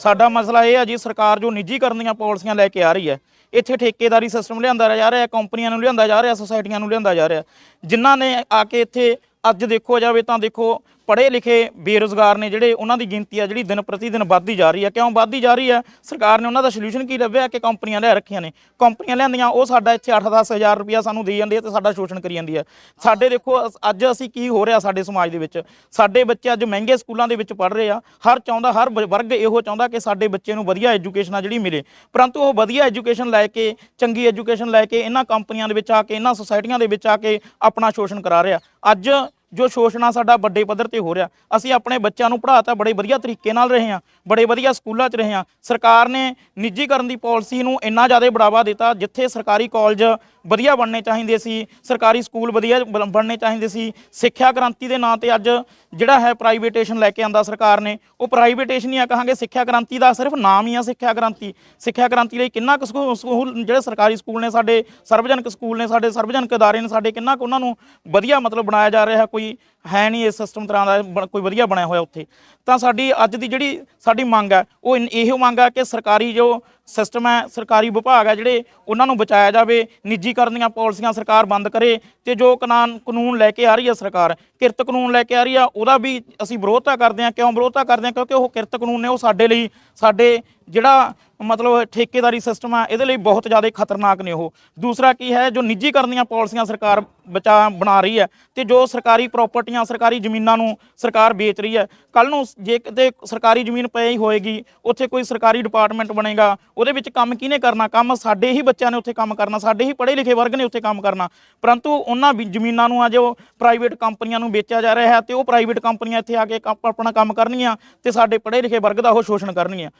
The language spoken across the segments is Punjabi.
ਸਾਡਾ ਮਸਲਾ ਇਹ ਆ ਜੀ, ਸਰਕਾਰ ਜੋ ਨਿੱਜੀਕਰਨ ਦੀਆਂ ਪਾਲਿਸੀਆਂ ਲੈ ਕੇ ਆ ਰਹੀ ਹੈ, ਇੱਥੇ ਠੇਕੇਦਾਰੀ ਸਿਸਟਮ ਲਿਆਂਦਾ ਜਾ ਰਿਹਾ ਕੰਪਨੀਆਂ ਨੂੰ ਲਿਆਂਦਾ ਜਾ ਰਿਹਾ ਸੁਸਾਇਟੀਆਂ ਨੂੰ ਲਿਆਂਦਾ ਜਾ ਰਿਹਾ। ਜਿਨ੍ਹਾਂ ਨੇ ਆ ਕੇ ਇੱਥੇ ਅੱਜ ਦੇਖੋ ਜਾਵੇ ਤਾਂ ਦੇਖੋ ਪੜ੍ਹੇ ਲਿਖੇ ਬੇਰੁਜ਼ਗਾਰ ਨੇ ਜਿਹੜੇ ਉਹਨਾਂ ਦੀ ਗਿਣਤੀ ਆ ਜਿਹੜੀ ਦਿਨ ਪ੍ਰਤੀ ਦਿਨ ਵੱਧਦੀ ਜਾ ਰਹੀ ਹੈ। ਕਿਉਂ ਵੱਧਦੀ ਜਾ ਰਹੀ ਹੈ? ਸਰਕਾਰ ਨੇ ਉਹਨਾਂ ਦਾ ਸੋਲੂਸ਼ਨ ਕੀ ਲੱਭਿਆ ਕਿ ਕੰਪਨੀਆਂ ਲੈ ਰੱਖੀਆਂ ਨੇ? ਕੰਪਨੀਆਂ ਲਿਆਂਦੀਆਂ ਉਹ ਸਾਡਾ ਇੱਥੇ 8-10 ਹਜ਼ਾਰ ਰੁਪਇਆ ਸਾਨੂੰ ਦੇ ਜਾਂਦੀ ਹੈ ਤੇ ਸਾਡਾ ਸ਼ੋਸ਼ਣ ਕਰੀ ਜਾਂਦੀ ਹੈ। ਸਾਡੇ ਦੇਖੋ, ਅਸ- ਅੱਜ ਅਸੀਂ ਕੀ ਹੋ ਰਿਹਾ ਸਾਡੇ ਸਮਾਜ ਦੇ ਵਿੱਚ? ਸਾਡੇ ਬੱਚੇ ਅੱਜ ਮਹਿੰਗੇ ਸਕੂਲਾਂ ਦੇ ਵਿੱਚ ਪੜ੍ਹ ਰਹੇ ਆ। ਹਰ ਚਾਹੁੰਦਾ, ਹਰ ਬ- ਵਰਗ ਇਹੋ ਚਾਹੁੰਦਾ ਕਿ ਸਾਡੇ ਬੱਚੇ ਨੂੰ ਵਧੀਆ ਐਜੂਕੇਸ਼ਨ ਆ ਜਿਹੜੀ ਮਿਲੇ। ਪਰੰਤੂ ਉਹ ਵਧੀਆ ਐਜੂਕੇਸ਼ਨ ਲੈ ਕੇ, ਚੰਗੀ ਐਜੂਕੇਸ਼ਨ ਲੈ ਕੇ, ਇਹਨਾਂ ਕੰਪਨੀਆਂ ਦੇ ਵਿੱਚ ਆ ਕੇ, ਇਹਨਾਂ ਸੁਸਾਇਟੀਆਂ ਦੇ ਵਿੱਚ ਆ ਕੇ ਆਪਣਾ ਸ਼ੋਸ਼ਣ ਕਰਾ ਰਿਹਾ। ਅੱਜ ਜੋ ਸ਼ੋਸ਼ਣਾ ਸਾਡਾ ਵੱਡੇ ਪੱਧਰ ਤੇ ਹੋ ਰਿਹਾ, ਅਸੀਂ ਆਪਣੇ ਬੱਚਿਆਂ ਨੂੰ ਪੜ੍ਹਾਤਾ ਬੜੇ ਵਧੀਆ ਤਰੀਕੇ ਨਾਲ ਰਹੇ ਹਾਂ, ਬੜੇ ਵਧੀਆ ਸਕੂਲਾਂ 'ਚ ਰਹੇ ਹਾਂ। ਸਰਕਾਰ ਨੇ ਨਿੱਜੀਕਰਨ ਦੀ ਪਾਲਿਸੀ ਨੂੰ ਇੰਨਾ ਜ਼ਿਆਦਾ ਬੜਾਵਾ ਦਿੱਤਾ, ਜਿੱਥੇ ਸਰਕਾਰੀ ਕਾਲਜ ਵਧੀਆ ਬਣਨੇ ਚਾਹੀਦੇ ਸੀ, ਸਰਕਾਰੀ ਸਕੂਲ ਵਧੀਆ ਬਣ- ਬਣਨੇ ਚਾਹੀਦੇ ਸੀ, ਸਿੱਖਿਆ ਕ੍ਰਾਂਤੀ ਦੇ ਨਾਂ ਤੇ ਅੱਜ ਜਿਹੜਾ ਹੈ ਪ੍ਰਾਈਵੇਟੇਸ਼ਨ ਲੈ ਕੇ ਆਂਦਾ ਸਰਕਾਰ ਨੇ, ਉਹ ਪ੍ਰਾਈਵੇਟੇਸ਼ਨ ਹੀ ਆ ਕਹਾਂਗੇ, ਸਿੱਖਿਆ ਕ੍ਰਾਂਤੀ ਦਾ ਸਿਰਫ ਨਾਮ ਹੀ ਆ ਸਿੱਖਿਆ ਕ੍ਰਾਂਤੀ। ਸਿੱਖਿਆ ਕ੍ਰਾਂਤੀ ਲਈ ਕਿੰਨਾ ਕੁ ਸਕੂ- ਜਿਹੜੇ ਸਰਕਾਰੀ ਸਕੂਲ ਨੇ, ਸਾਡੇ ਸਰਵਜਨਕ ਸਕੂਲ ਨੇ, ਸਾਡੇ ਸਰਵਜਨਕ ਅਦਾਰੇ ਨੇ, ਸਾਡੇ ਕਿੰਨਾ ਕੁ ਉਹਨਾਂ ਨੂੰ ਵਧੀਆ ਮਤਲਬ ਬਣਾਇਆ ਜਾ ਰਿਹਾ, ਕੋਈ പോയി ਹੈ ਨਹੀਂ ਇਸ ਸਿਸਟਮ ਤਰ੍ਹਾਂ ਦਾ, ਬਣ- ਕੋਈ ਵਧੀਆ ਬਣਿਆ ਹੋਇਆ ਉੱਥੇ। ਤਾਂ ਸਾਡੀ ਅੱਜ ਦੀ ਜਿਹੜੀ ਸਾਡੀ ਮੰਗ ਹੈ, ਉਹ ਇਨ- ਇਹੋ ਮੰਗ ਹੈ ਕਿ ਸਰਕਾਰੀ ਜੋ ਸਿਸਟਮ ਹੈ, ਸਰਕਾਰੀ ਵਿਭਾਗ ਹੈ ਜਿਹੜੇ, ਉਹਨਾਂ ਨੂੰ ਬਚਾਇਆ ਜਾਵੇ, ਨਿੱਜੀਕਰਨ ਦੀਆਂ ਪਾਲਿਸੀਆਂ ਸਰਕਾਰ ਬੰਦ ਕਰੇ ਤੇ ਜੋ ਕਾਨੂੰਨ ਕਾਨੂੰਨ ਲੈ ਕੇ ਆ ਰਹੀ ਹੈ ਸਰਕਾਰ, ਕਿਰਤ ਕਾਨੂੰਨ ਲੈ ਕੇ ਆ ਰਹੀ ਆ, ਉਹਦਾ ਵੀ ਅਸੀਂ ਵਿਰੋਧਤਾ ਕਰਦੇ ਹਾਂ। ਕਿਉਂ ਵਿਰੋਧਤਾ ਕਰਦੇ ਹਾਂ? ਕਿਉਂਕਿ ਉਹ ਕਿਰਤ ਕਾਨੂੰਨ ਨੇ ਉਹ ਸਾਡੇ ਲਈ, ਸਾਡੇ ਜਿਹੜਾ ਮਤਲਬ ਠੇਕੇਦਾਰੀ ਸਿਸਟਮ ਆ, ਇਹਦੇ ਲਈ ਬਹੁਤ ਜ਼ਿਆਦਾ ਖਤਰਨਾਕ ਨੇ ਉਹ। ਦੂਸਰਾ ਕੀ ਹੈ, ਜੋ ਨਿੱਜੀਕਰਨ ਦੀਆਂ ਪਾਲਿਸੀਆਂ ਸਰਕਾਰ ਬਚਾ, ਬਣਾ ਰਹੀ ਹੈ ਤੇ ਜੋ ਸਰਕਾਰੀ ਪ੍ਰਾਪਰਟੀਆਂ ਸਰਕਾਰੀ ਜ਼ਮੀਨਾਂ ਨੂੰ ਸਰਕਾਰ ਵੇਚ ਰਹੀ ਹੈ। ਕੱਲ ਨੂੰ ਜੇ ਕਿਤੇ ਸਰਕਾਰੀ ਜ਼ਮੀਨ ਪਈ ਹੋਏਗੀ, ਉੱਥੇ ਕੋਈ ਸਰਕਾਰੀ ਡਿਪਾਰਟਮੈਂਟ ਬਣੇਗਾ, ਉਹਦੇ ਵਿੱਚ ਕੰਮ ਕਿਹਨੇ ਕਰਨਾ? ਕੰਮ ਸਾਡੇ ਹੀ ਬੱਚਿਆਂ ਨੇ ਉੱਥੇ ਕੰਮ ਕਰਨਾ, ਸਾਡੇ ਹੀ ਪੜ੍ਹੇ ਲਿਖੇ ਵਰਗ ਨੇ ਉੱਥੇ ਕੰਮ ਕਰਨਾ। ਪਰੰਤੂ ਉਹਨਾਂ ਵੀ ਜ਼ਮੀਨਾਂ ਨੂੰ ਆ ਜੋ ਪ੍ਰਾਈਵੇਟ ਕੰਪਨੀਆਂ ਨੂੰ ਵੇਚਿਆ ਜਾ ਰਿਹਾ ਹੈ ਤੇ ਉਹ ਪ੍ਰਾਈਵੇਟ ਕੰਪਨੀਆਂ ਇੱਥੇ ਆ ਕੇ ਆਪਣਾ ਕੰਮ ਕਰਨਗੀਆਂ ਤੇ ਸਾਡੇ ਪੜ੍ਹੇ ਲਿਖੇ ਵਰਗ ਦਾ ਉਹ ਸ਼ੋਸ਼ਣ ਕਰਨਗੀਆਂ।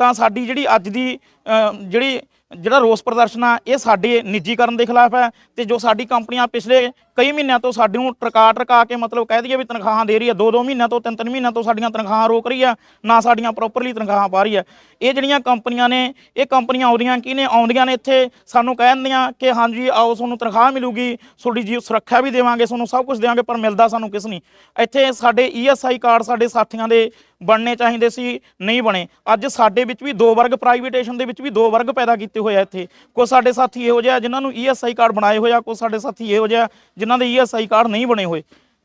ਤਾਂ ਸਾਡੀ ਜਿਹੜੀ ਅੱਜ ਦੀ ਜਿਹੜੀ ਜਿਹੜਾ ਰੋਸ ਪ੍ਰਦਰਸ਼ਨ ਆ, ਇਹ ਸਾਡੇ ਨਿੱਜੀਕਰਨ ਦੇ ਖਿਲਾਫ ਹੈ ਤੇ ਜੋ ਸਾਡੀ ਕੰਪਨੀਆਂ ਪਿਛਲੇ ਕਈ ਮਹੀਨਿਆਂ ਤੋਂ ਸਾਡੇ ਨੂੰ ਟਰਕਾ ਟਰਕਾ ਕੇ ਮਤਲਬ ਕਹਿ ਦਈਏ ਵੀ ਤਨਖਾਹਾਂ ਦੇ ਰਹੀ ਹੈ ਦੋ ਦੋ ਮਹੀਨਿਆਂ ਤੋਂ ਤਿੰਨ ਤਿੰਨ ਮਹੀਨਿਆਂ ਤੋਂ ਸਾਡੀਆਂ ਤਨਖਾਹਾਂ ਰੋਕ ਰਹੀ ਆ ਨਾ ਸਾਡੀਆਂ ਪ੍ਰੋਪਰਲੀ ਤਨਖਾਹਾਂ ਪਾ ਰਹੀ ਹੈ। ਇਹ ਜਿਹੜੀਆਂ ਕੰਪਨੀਆਂ ਨੇ, ਇਹ ਕੰਪਨੀਆਂ ਆਉਂਦੀਆਂ ਕੀ ਨੇ? ਆਉਂਦੀਆਂ ਨੇ ਇੱਥੇ, ਸਾਨੂੰ ਕਹਿ ਦਿੰਦੀਆਂ ਕਿ ਹਾਂਜੀ, ਆਓ ਤੁਹਾਨੂੰ ਤਨਖਾਹ ਮਿਲੂਗੀ, ਤੁਹਾਡੀ ਜੀ ਸੁਰੱਖਿਆ ਵੀ ਦੇਵਾਂਗੇ, ਤੁਹਾਨੂੰ ਸਭ ਕੁਝ ਦੇਵਾਂਗੇ, ਪਰ ਮਿਲਦਾ ਸਾਨੂੰ ਕਿਸ ਨਹੀਂ। ਇੱਥੇ ਸਾਡੇ ਈਐਸਆਈ ਕਾਰਡ ਸਾਡੇ ਸਾਥੀਆਂ ਦੇ ਬਣਨੇ ਚਾਹੀਦੇ ਸੀ, ਨਹੀਂ ਬਣੇ। ਅੱਜ ਸਾਡੇ ਵਿੱਚ ਵੀ ਦੋ ਵਰਗ ਪ੍ਰਾਈਵੇਟੇਸ਼ਨ ਦੇ ਵਿੱਚ ਵੀ ਦੋ ਵਰਗ ਪੈਦਾ ਕੀਤੇ ਹੋਏ ਆ ਇੱਥੇ। ਕੁਝ ਸਾਡੇ ਸਾਥੀ ਇਹੋ ਜਿਹੇ ਆ ਜਿਨ੍ਹਾਂ ਨੂੰ ਈਐਸਆਈ ਕਾਰਡ ਬਣਾਏ ਹੋਏ ਆ ਕੁਝ ਸਾਡੇ ਸਾਥੀ ਇਹੋ ਜਿਹੇ ਆ ਜਿਨ੍ਹਾਂ ਦੇ ਈਐਸਆਈ ਕਾਰਡ ਨਹੀਂ ਬਣੇ ਹੋਏ।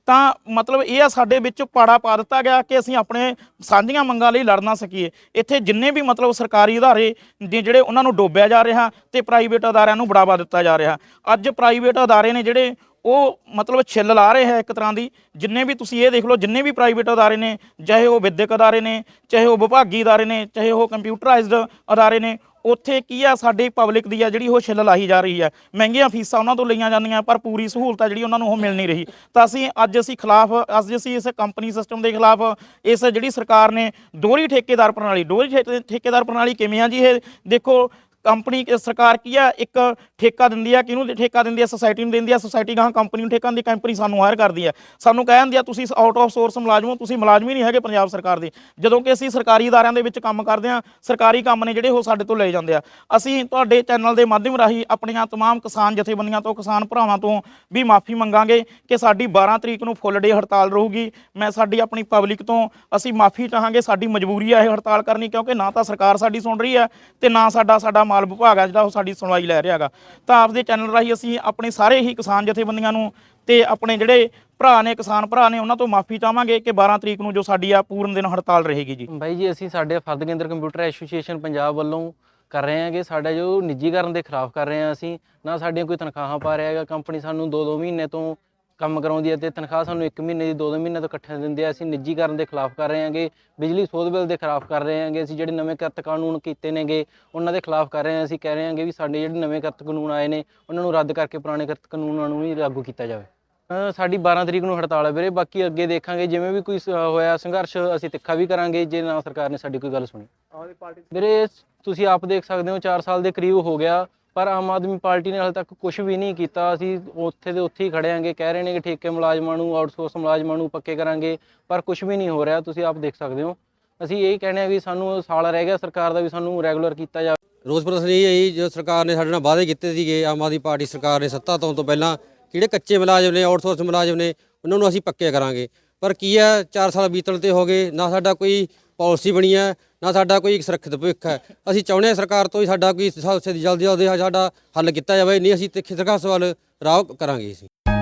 ਤਾਂ ਮਤਲਬ ਇਹ ਆ ਸਾਡੇ ਵਿੱਚ ਪਾੜਾ ਪਾ ਦਿੱਤਾ ਗਿਆ ਕਿ ਅਸੀਂ ਆਪਣੇ ਸਾਂਝੀਆਂ ਮੰਗਾਂ ਲਈ ਲੜ ਨਾ ਸਕੀਏ। ਇੱਥੇ ਜਿੰਨੇ ਵੀ ਮਤਲਬ ਸਰਕਾਰੀ ਅਦਾਰੇ ਨੇ ਜਿਹੜੇ ਉਹਨਾਂ ਨੂੰ ਡੋਬਿਆ ਜਾ ਰਿਹਾ ਤੇ ਪ੍ਰਾਈਵੇਟ ਅਦਾਰਿਆਂ ਨੂੰ ਬੜਾਵਾ ਦਿੱਤਾ ਜਾ ਰਿਹਾ। ਅੱਜ ਪ੍ਰਾਈਵੇਟ ਅਦਾਰੇ ਨੇ ਜਿਹੜੇ ਉਹ ਮਤਲਬ ਛਿੱਲ ਲਾ ਰਹੇ ਹੈ ਇੱਕ ਤਰ੍ਹਾਂ ਦੀ। ਜਿੰਨੇ ਵੀ ਤੁਸੀਂ ਇਹ ਦੇਖ ਲਓ, ਜਿੰਨੇ ਵੀ ਪ੍ਰਾਈਵੇਟ ਅਦਾਰੇ ਨੇ, ਚਾਹੇ ਉਹ ਵਿਦਿਅਕ ਅਦਾਰੇ ਨੇ, ਚਾਹੇ ਉਹ ਵਿਭਾਗੀ ਅਦਾਰੇ ਨੇ, ਚਾਹੇ ਉਹ ਕੰਪਿਊਟਰਾਈਜ਼ਡ ਅਦਾਰੇ ਨੇ ਉੱਥੇ ਕੀ ਆ, ਸਾਡੀ ਪਬਲਿਕ ਦੀ ਆ ਜਿਹੜੀ ਉਹ ਛਿੱਲ ਲਾਹੀ ਜਾ ਰਹੀ ਹੈ ਮਹਿੰਗੀਆਂ ਫੀਸਾਂ ਉਹਨਾਂ ਤੋਂ ਲਈਆਂ ਜਾਂਦੀਆਂ, ਪਰ ਪੂਰੀ ਸਹੂਲਤ ਆ ਜਿਹੜੀ ਉਹਨਾਂ ਨੂੰ ਉਹ ਮਿਲ ਨਹੀਂ ਰਹੀ। ਤਾਂ ਅਸੀਂ ਅੱਜ ਅਸੀਂ ਖਿਲਾਫ, ਅੱਜ ਅਸੀਂ ਇਸ ਕੰਪਨੀ ਸਿਸਟਮ ਦੇ ਖਿਲਾਫ ਇਸ ਜਿਹੜੀ ਸਰਕਾਰ ਨੇ ਦੋਹਰੀ ਠੇਕੇਦਾਰ ਪ੍ਰਣਾਲੀ, ਦੋਹਰੀ ਠੇ- ਠੇਕੇਦਾਰ ਪ੍ਰਣਾਲੀ ਕਿਵੇਂ ਆ ਜੀ ਇਹ ਦੇਖੋ ਕੰਪਨੀ ਕਿ ਸਰਕਾਰ ਕੀ ਆ ਇੱਕ ਠੇਕਾ ਦਿੰਦੀ ਆ ਕਿਹਨੂੰ ਠੇਕਾ ਦਿੰਦੀ ਆ ਸੁਸਾਇਟੀ ਨੂੰ ਦਿੰਦੀ ਆ ਸੁਸਾਇਟੀ ਗਾਹਾਂ ਕੰਪਨੀ ਨੂੰ ਠੇਕਾ ਦਿੰਦੀ ਕੰਪਨੀ ਸਾਨੂੰ ਹਾਇਰ ਕਰਦੀ ਆ ਸਾਨੂੰ ਕਹਿ ਦਿੰਦੀ ਆ ਤੁਸੀਂ ਆਊਟ ਆਫ ਸੋਰਸ ਮੁਲਾਜ਼ਮ ਹੋ ਤੁਸੀਂ ਮੁਲਾਜ਼ਮ ਹੀ ਨਹੀਂ ਹੈਗੇ ਪੰਜਾਬ ਸਰਕਾਰ ਦੇ ਜਦੋਂ ਕਿ ਅਸੀਂ ਸਰਕਾਰੀ ਅਦਾਰਿਆਂ ਦੇ ਵਿੱਚ ਕੰਮ ਕਰਦੇ ਆ ਸਰਕਾਰੀ ਕੰਮ ਨੇ ਜਿਹੜੇ ਉਹ ਸਾਡੇ ਤੋਂ ਲਏ ਜਾਂਦੇ ਆ ਅਸੀਂ ਤੁਹਾਡੇ ਚੈਨਲ ਦੇ ਮਾਧਿਅਮ ਰਾਹੀਂ ਆਪਣੀਆਂ तमाम ਕਿਸਾਨ ਜਥੇਬੰਦੀਆਂ ਤੋਂ ਕਿਸਾਨ ਭਰਾਵਾਂ ਤੋਂ ਵੀ ਮਾਫੀ ਮੰਗਾਂਗੇ ਕਿ ਸਾਡੀ 12 ਤਰੀਕ ਨੂੰ ਫੁੱਲ ਡੇ ਹੜਤਾਲ ਰਹੂਗੀ ਮੈਂ ਸਾਡੀ ਆਪਣੀ ਪਬਲਿਕ ਤੋਂ ਅਸੀਂ ਮਾਫੀ ਚਾਹਾਂਗੇ ਸਾਡੀ ਮਜਬੂਰੀ ਆ ਇਹ ਹੜਤਾਲ ਕਰਨੀ ਕਿਉਂਕਿ ਨਾ ਤਾਂ ਸਰਕਾਰ ਸਾਡੀ ਸੁਣ ਰਹੀ ਹੈ ਤੇ ਨਾ ਸਾਡਾ ਸਾਡਾ ਮਾਲ ਵਿਭਾਗ ਹੈ ਜਿਹੜਾ ਉਹ ਸਾਡੀ ਸੁਣਵਾਈ ਲੈ ਰਿਹਾਗਾ। ਤਾਂ ਆਪਦੇ ਚੈਨਲ ਰਾਹੀਂ ਅਸੀਂ ਆਪਣੇ ਸਾਰੇ ਹੀ ਕਿਸਾਨ ਜਥੇਬੰਦੀਆਂ ਨੂੰ ਤੇ ਆਪਣੇ ਜਿਹੜੇ ਭਰਾ ਨੇ, ਕਿਸਾਨ ਭਰਾ ਨੇ, ਉਹਨਾਂ ਤੋਂ ਮਾਫੀ ਚਾਹਾਂਗੇ ਕਿ 12 ਤਰੀਕ ਨੂੰ ਜੋ ਸਾਡੀ ਆ ਪੂਰਨ ਦਿਨ ਹੜਤਾਲ ਰਹੇਗੀ ਜੀ। ਬਾਈ ਜੀ, ਅਸੀਂ ਸਾਡੇ ਫਰਦ ਕੇਂਦਰ ਕੰਪਿਊਟਰ ਐਸੋਸੀਏਸ਼ਨ ਪੰਜਾਬ ਵੱਲੋਂ ਕਰ ਰਹੇ ਹਾਂਗੇ। ਸਾਡਾ ਜੋ ਨਿੱਜੀਕਰਨ ਦੇ ਖਿਲਾਫ ਕਰ ਰਹੇ ਹਾਂ ਅਸੀਂ। ਨਾ ਸਾਡੀਆਂ ਕੋਈ ਤਨਖਾਹਾਂ ਪਾ ਰਿਹਾ ਹੈਗਾ। ਕੰਪਨੀ ਸਾਨੂੰ 2-2 ਮਹੀਨੇ ਤੋਂ ਕੰਮ ਕਰਾਉਂਦੀ ਹੈ ਤੇ ਤਨਖਾਹ ਸਾਨੂੰ 1 ਮਹੀਨੇ ਦੀ 2-2 ਮਹੀਨੇ ਤੋਂ ਇਕੱਠੇ ਦਿੰਦੇ ਆ। ਅਸੀਂ ਨਿੱਜੀਕਰਨ ਦੇ ਖਿਲਾਫ ਕਰ ਰਹੇ ਹਾਂਗੇ। ਬਿਜਲੀ ਸੋਧ ਬਿੱਲ ਦੇ ਖਿਲਾਫ ਕਰ ਰਹੇ ਹਾਂਗੇ। ਅਸੀਂ ਜਿਹੜੇ ਨਵੇਂ ਕਿਰਤ ਕਾਨੂੰਨ ਕੀਤੇ ਨੇਗੇ ਉਹਨਾਂ ਦੇ ਖਿਲਾਫ ਕਰ ਰਹੇ ਹਾਂ। ਅਸੀਂ ਕਹਿ ਰਹੇ ਹਾਂਗੇ ਵੀ ਸਾਡੇ ਜਿਹੜੇ ਨਵੇਂ ਕਿਰਤ ਕਾਨੂੰਨ ਆਏ ਨੇ ਉਹਨਾਂ ਨੂੰ ਰੱਦ ਕਰਕੇ ਪੁਰਾਣੇ ਕਿਰਤ ਕਾਨੂੰਨਾਂ ਨੂੰ ਵੀ ਲਾਗੂ ਕੀਤਾ ਜਾਵੇ। ਸਾਡੀ 12 ਤਰੀਕ ਨੂੰ ਹੜਤਾਲ ਹੈ ਵੀਰੇ। ਬਾਕੀ ਅੱਗੇ ਦੇਖਾਂਗੇ ਜਿਵੇਂ ਵੀ ਕੋਈ ਹੋਇਆ ਸੰਘਰਸ਼ ਅਸੀਂ ਤਿੱਖਾ ਵੀ ਕਰਾਂਗੇ ਜੇ ਨਾ ਸਰਕਾਰ ਨੇ ਸਾਡੀ ਕੋਈ ਗੱਲ ਸੁਣੀ। ਵੀਰੇ ਤੁਸੀਂ ਆਪ ਦੇਖ ਸਕਦੇ ਹੋ 4 ਸਾਲ ਦੇ ਕਰੀਬ ਹੋ ਗਿਆ। ਪਰ ਆਮ ਆਦਮੀ ਪਾਰਟੀ ਨੇ ਹਾਲੇ ਤੱਕ ਕੁਝ ਵੀ ਨਹੀਂ ਕੀਤਾ। ਅਸੀਂ ਉੱਥੇ ਦੇ ਉੱਥੇ ਹੀ ਖੜੇ ਆਂਗੇ ਕਹਿ ਰਹੇ ਨੇ ਕਿ ਠੇਕੇ ਮੁਲਾਜ਼ਮਾਂ ਨੂੰ ਆਊਟਸੋਰਸ ਮੁਲਾਜ਼ਮਾਂ ਨੂੰ ਪੱਕੇ ਕਰਾਂਗੇ, ਪਰ ਕੁਝ ਵੀ ਨਹੀਂ ਹੋ ਰਿਹਾ। ਤੁਸੀਂ ਆਪ ਦੇਖ ਸਕਦੇ ਹੋ। ਅਸੀਂ ਇਹ ਕਹਿੰਦੇ ਆ ਵੀ ਸਾਨੂੰ ਸਾਲ ਰਹਿ ਗਿਆ ਸਰਕਾਰ ਦਾ ਵੀ ਸਾਨੂੰ ਰੈਗੂਲਰ ਕੀਤਾ ਜਾਵੇ ਰੋਸ ਪ੍ਰਦਰਸ਼ਨ ਇਹ ਹੈ ਜੀ, ਜੋ ਸਰਕਾਰ ਨੇ ਸਾਡੇ ਨਾਲ ਵਾਅਦੇ ਕੀਤੇ ਸੀਗੇ, ਆਮ ਆਦਮੀ ਪਾਰਟੀ ਸਰਕਾਰ ਨੇ ਸੱਤਾ ਤੋਂ ਤੋਂ ਪਹਿਲਾਂ ਜਿਹੜੇ ਕੱਚੇ ਮੁਲਾਜ਼ਮ ਨੇ ਆਊਟਸੋਰਸ ਮੁਲਾਜ਼ਮ ਨੇ, ਉਹਨਾਂ ਨੂੰ ਅਸੀਂ ਪੱਕੇ ਕਰਾਂਗੇ। ਪਰ ਕੀ ਹੈ 4 ਸਾਲ ਬੀਤਣ ਤੇ ਹੋ ਗਏ, ਨਾ ਸਾਡਾ ਕੋਈ ਪਾਲਿਸੀ ਬਣੀ ਹੈ, ਨਾ ਸਾਡਾ ਕੋਈ ਸੁਰੱਖਿਅਤ ਭਵਿੱਖ ਹੈ। ਅਸੀਂ ਚਾਹੁੰਦੇ ਹਾਂ ਸਰਕਾਰ ਤੋਂ ਹੀ ਸਾਡਾ ਕੋਈ ਸ- ਜਲਦੀ ਜਲਦੀ ਸਾਡਾ ਹੱਲ ਕੀਤਾ ਜਾਵੇ, ਨਹੀਂ ਅਸੀਂ ਤਿੱਖੇ ਸਰਕਾਰ ਵੱਲ ਰਾਹ ਕਰਾਂਗੇ ਅਸੀਂ।